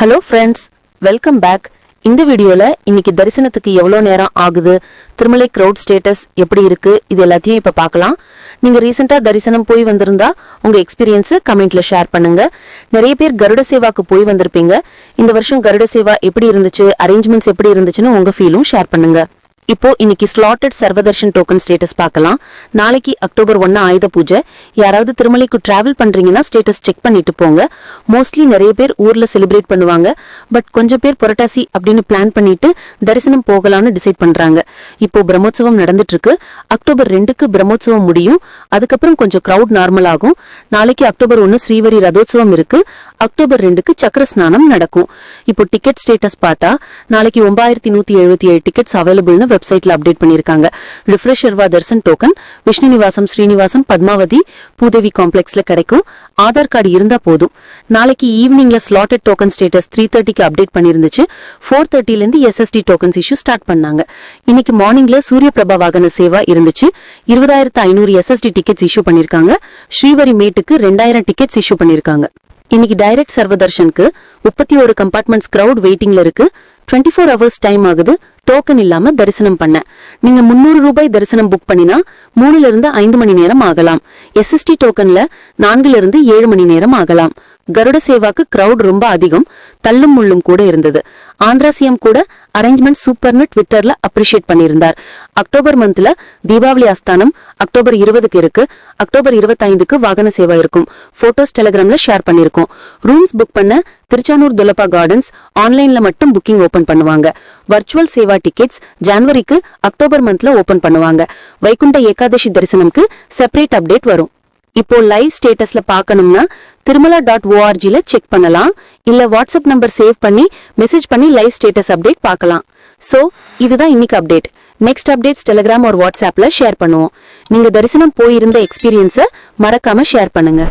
Hello friends welcome back இந்த வீடியோவில் இன்னைக்கு தரிசனத்துக்கு எவ்வளோ நேரம் ஆகுது? திருமலை க்ரௌட் ஸ்டேட்டஸ் எப்படி இருக்கு? இது எல்லாத்தையும் இப்போ பார்க்கலாம். நீங்கள் ரீசெண்டாக தரிசனம் போய் வந்திருந்தா உங்கள் எக்ஸ்பீரியன்ஸு கமெண்ட்ல ஷேர் பண்ணுங்க. நிறைய பேர் கருட சேவாக்கு போய் வந்திருப்பீங்க. இந்த வருஷம் கருட சேவா எப்படி இருந்துச்சு? அரேஞ்ச்மெண்ட்ஸ் எப்படி இருந்துச்சுன்னு உங்கள் ஃபீலும் ஷேர் பண்ணுங்க. இப்போ இன்னைக்கு ஸ்லாட்டட் சர்வதர்ஷன் டோக்கன் ஸ்டேட்டஸ் பார்க்கலாம். நாளைக்கு அக்டோபர் ஒன்னு ஆயுத பூஜை. யாராவது திருமலைக்கு டிராவல் பண்றீங்கன்னா ஸ்டேட்டஸ் செக் பண்ணிட்டு போங்க. மோஸ்ட்லி நிறைய பேர் ஊர்ல செலிப்ரேட் பண்ணுவாங்க. பட் கொஞ்சம் பேர் புரட்டாசி அப்படின்னு பிளான் பண்ணிட்டு தரிசனம் போகலாம்னு டிசைட் பண்றாங்க. இப்போ பிரம்மோத்சவம் நடந்துட்டு இருக்கு அக்டோபர் ரெண்டுக்கு பிரம்மோத்சவம் முடியும். அதுக்கப்புறம் கொஞ்சம் கிரவுட் நார்மல் ஆகும். நாளைக்கு அக்டோபர் ஒன்னு ஸ்ரீவரி ரதோத்சவம் இருக்கு. அக்டோபர் ரெண்டுக்கு சக்கர ஸ்நானம் நடக்கும். இப்போ டிக்கெட் ஸ்டேட்டஸ் பார்த்தா நாளைக்கு ஒன்பாயிரத்தி நூத்தி எழுபத்தி ஏழு டிக்கெட்ஸ் அவைலபிள்னு வெப்சைட்ல அப்டேட் பண்ணிருக்காங்க ரிஃப்ரெஷர்வா தர்சன் டோக்கன் விஷ்ணு நிவாசம் ஸ்ரீனிவாசம் பத்மாவதி பூதேவி காம்ப்ளெக்ஸ்ல கிடைக்கும். ஆதார் கார்டு இருந்தா போதும். நாளைக்கு ஈவினிங்ல ஸ்லாட்டட் டோக்கன் ஸ்டேட்டஸ் த்ரீ தேர்ட்டிக்கு அப்டேட் பண்ணிருந்துச்சு ஃபோர் தேர்ட்டில இருந்து எஸ்எஸ்டி டோக்கன்ஸ் இஷ்யூ ஸ்டார்ட் பண்ணாங்க. இன்னைக்கு மார்னிங்ல சூரிய பிரபா வாகன சேவா இருந்துச்சு. இருபதாயிரத்து ஐநூறு எஸ்எஸ்டி டிக்கெட்ஸ் இஷ்யூ பண்ணிருக்காங்க ஸ்ரீவரி மேட்டுக்கு ரெண்டாயிரம் டிக்கெட்ஸ் இஷ்யூ பண்ணிருக்காங்க இன்னைக்கு டைரக்ட் சர்வதர்ஷனுக்கு முப்பத்தி ஒரு கம்பார்ட்மெண்ட்ஸ் கிரவுட் வெயிட்டிங்ல இருக்கு. டுவெண்ட்டி ஃபோர் ஹவர்ஸ் டைம் ஆகுது. டோக்கன் இல்லாம தரிசனம் பண்ண. நீங்க முன்னூறு ரூபாய் தரிசனம் புக் பண்ணினா மூணுல இருந்து ஐந்து மணி நேரம் ஆகலாம். எஸ்எஸ்டி டோக்கன்ல நான்குல இருந்து ஏழு மணி நேரம் ஆகலாம். கருட சேவாக்கு கிரவுட் ரொம்ப அதிகம். தள்ளும் முள்ளும் கூட இருந்தது. ஆந்திரா சிஎம் கூட அரேஞ்ச்மெண்ட் சூப்பர்னு ட்விட்டர்ல அப்ரிஷியேட் பண்ணியிருந்தார். அக்டோபர் மந்த்ல தீபாவளி அஸ்தானம் அக்டோபர் இருபதுக்கு இருக்கு. அக்டோபர் இருபத்தைந்துக்கு வாகன சேவா இருக்கும். போட்டோஸ் டெலிகிராம்ல ஷேர் பண்ணிருக்கோம் ரூம்ஸ் புக் பண்ண திருச்சானூர் துலப்பா கார்டன்ஸ் ஆன்லைன்ல மட்டும் புக்கிங் ஓபன் பண்ணுவாங்க. வர்ச்சுவல் சேவா டிக்கெட்ஸ் ஜனவரிக்கு அக்டோபர் மந்த்ல ஓபன் பண்ணுவாங்க. வைகுண்ட ஏகாதசி தரிசனம்க்கு செப்பரேட் அப்டேட் வரும். இப்போ லைவ் ஸ்டேட்டஸ்ல பார்க்கணும்னா திருமலா டாட் ஓஆர்ஜில செக் பண்ணலாம். இல்ல வாட்ஸ்அப் நம்பர் சேவ் பண்ணி மெசேஜ் பண்ணி லைவ் ஸ்டேட்டஸ் அப்டேட் பார்க்கலாம். சோ இதுதான் இன்னைக்கு அப்டேட் நெக்ஸ்ட் அப்டேட்ஸ் டெலிகிராம் ஒரு வாட்ஸ்அப்ல ஷேர் பண்ணுவோம். நீங்க தரிசனம் போயிருந்த எக்ஸ்பீரியன்ஸை மறக்காம ஷேர் பண்ணுங்க.